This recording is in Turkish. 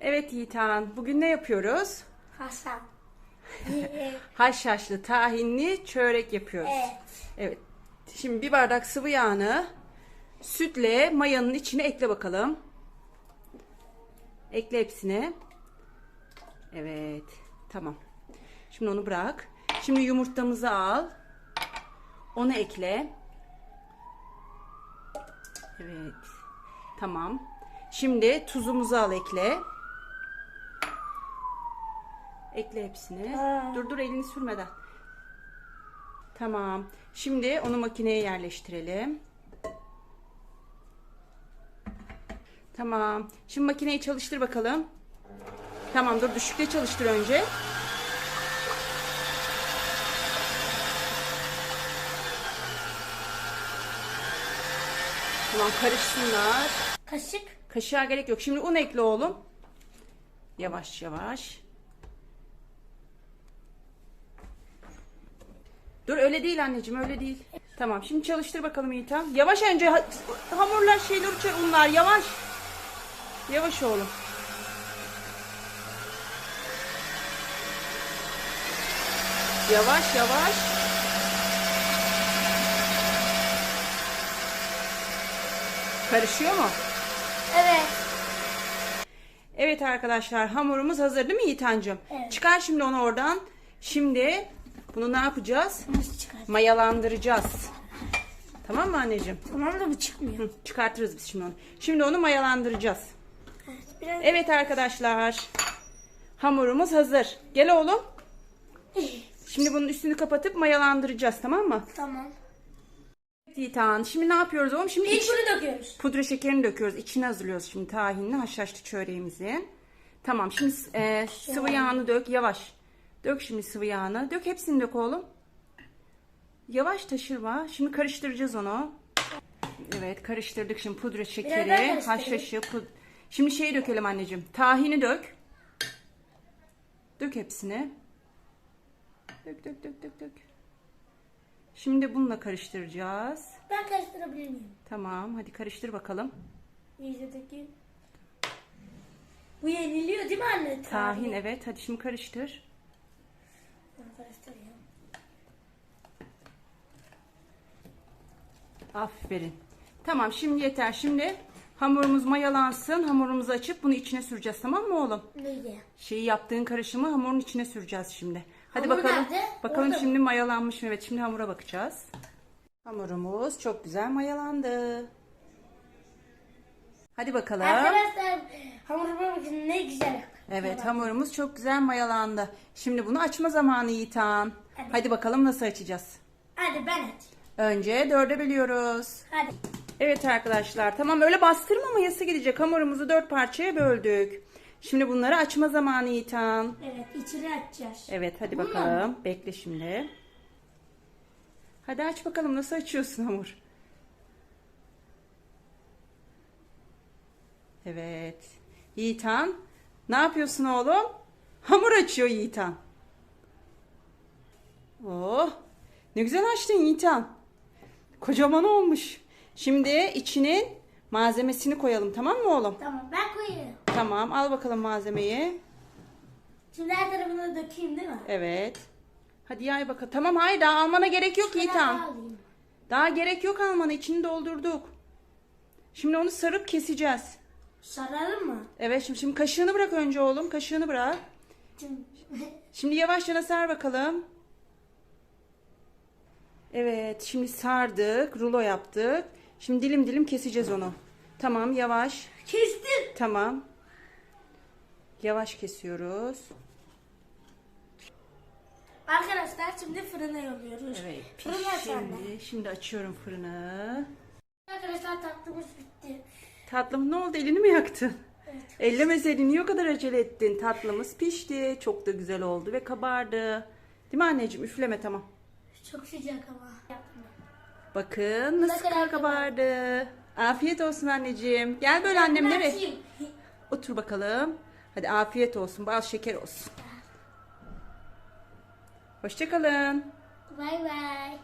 Evet Yiğitan, bugün ne yapıyoruz? Hasan. Haşhaşlı tahinli çörek yapıyoruz. evet. Evet. Şimdi bir bardak sıvı yağını sütle mayanın içine ekle bakalım. Ekle hepsini. Evet. Tamam. Şimdi onu bırak. Şimdi yumurtamızı al. Onu ekle. Evet. Tamam. Şimdi tuzumuzu al ekle. Ekle hepsini. Aa. Dur dur elini sürmeden. Tamam. Şimdi onu makineye yerleştirelim. Tamam. Şimdi makineyi çalıştır bakalım. Tamam dur düşükte çalıştır önce. Tamam karışsınlar. Kaşık. Kaşığa gerek yok. Şimdi un ekle oğlum. Yavaş yavaş. Dur öyle değil anneciğim öyle değil. Tamam şimdi çalıştır bakalım Yiğitan. Yavaş önce ha- hamurlar şeyler uçar unlar yavaş. Yavaş oğlum. Yavaş yavaş. Karışıyor mu? Evet. Evet arkadaşlar hamurumuz hazır değil mi Yiğitancığım? Evet. Çıkar şimdi onu oradan. Şimdi bunu ne yapacağız? Nasıl çıkar? Mayalandıracağız. Tamam mı anneciğim? Tamam da bu çıkmıyor. Hı, çıkartırız biz şimdi onu. Şimdi onu mayalandıracağız. Evet. Biraz... Evet arkadaşlar. Hamurumuz hazır. Gel oğlum. Şimdi bunun üstünü kapatıp mayalandıracağız tamam mı? Tamam. Yiğitan şimdi ne yapıyoruz oğlum? Şimdi İlk iç- bunu döküyoruz. Pudra şekerini döküyoruz. İçine hazırlıyoruz şimdi tahinli haşhaşlı çöreğimizi. Tamam şimdi e, sıvı yağını dök yavaş. Dök şimdi sıvı yağını. Dök hepsini dök oğlum. Yavaş taşırma. Şimdi karıştıracağız onu. Evet karıştırdık şimdi pudra şekeri, haşhaşı. Pud... Şimdi şeyi dökelim anneciğim. Tahini dök. Dök hepsini. Dök dök dök dök dök. Şimdi bununla karıştıracağız. Ben karıştırabilir miyim? Tamam hadi karıştır bakalım. İyice dökeyim. Bu yeniliyor değil mi anne? Tahin evet. Hadi şimdi karıştır. Aferin. Tamam şimdi yeter. Şimdi hamurumuz mayalansın. Hamurumuzu açıp bunu içine süreceğiz tamam mı oğlum? Neydi? Şeyi yaptığın karışımı hamurun içine süreceğiz şimdi. Hadi Hamur bakalım. nerede? Bakalım Orada şimdi mayalanmış mı? Evet şimdi hamura bakacağız. Hamurumuz çok güzel mayalandı. Hadi bakalım. Arkadaşlar hamuruma bakın ne güzel. Evet hamurumuz çok güzel mayalandı. Şimdi bunu açma zamanı Yiğitan. Hadi. Hadi bakalım nasıl açacağız. Hadi ben aç. Önce dörde bölüyoruz. Hadi. Evet arkadaşlar tamam öyle bastırma mayası gidecek. Hamurumuzu dört parçaya böldük. Şimdi bunları açma zamanı Yiğitan. Evet içini açacağız. Evet hadi Bununla mı? bakalım. Bekle şimdi. Hadi aç bakalım nasıl açıyorsun hamur. Evet. Yiğitan ne yapıyorsun oğlum? Hamur açıyor Yiğitan. Oh ne güzel açtın Yiğitan. Kocaman olmuş. Şimdi içinin malzemesini koyalım tamam mı oğlum? Tamam ben koyuyorum. Tamam al bakalım malzemeyi. Şimdi her tarafına dökeyim değil mi? Evet. Hadi yay bakalım. Tamam hayır daha almana gerek yok daha Yiğitan. Daha gerek yok almana içini doldurduk. Şimdi onu sarıp keseceğiz. Saralım mı? Evet şimdi, şimdi kaşığını bırak önce oğlum. Kaşığını bırak. Şimdi... Şimdi yavaşça sar bakalım. Evet şimdi sardık. Rulo yaptık. Şimdi dilim dilim keseceğiz onu. Tamam yavaş. Kestim. Tamam. Yavaş kesiyoruz. Arkadaşlar şimdi fırına yolluyoruz. Evet. Fırına sende. Şimdi, şimdi açıyorum fırını. Arkadaşlar tatlımız. Tatlım ne oldu elini mi yaktın? Evet. Ellemeseydin niye o kadar acele ettin? Tatlımız pişti. Çok da güzel oldu ve kabardı. Değil mi anneciğim? Üfleme tamam. Çok sıcak ama. Yapma. Bakın nasıl kadar kabardı. Afiyet olsun anneciğim. Gel böyle annem nereye? Otur bakalım. Hadi afiyet olsun. Bal şeker olsun. Hoşçakalın. Bay bay.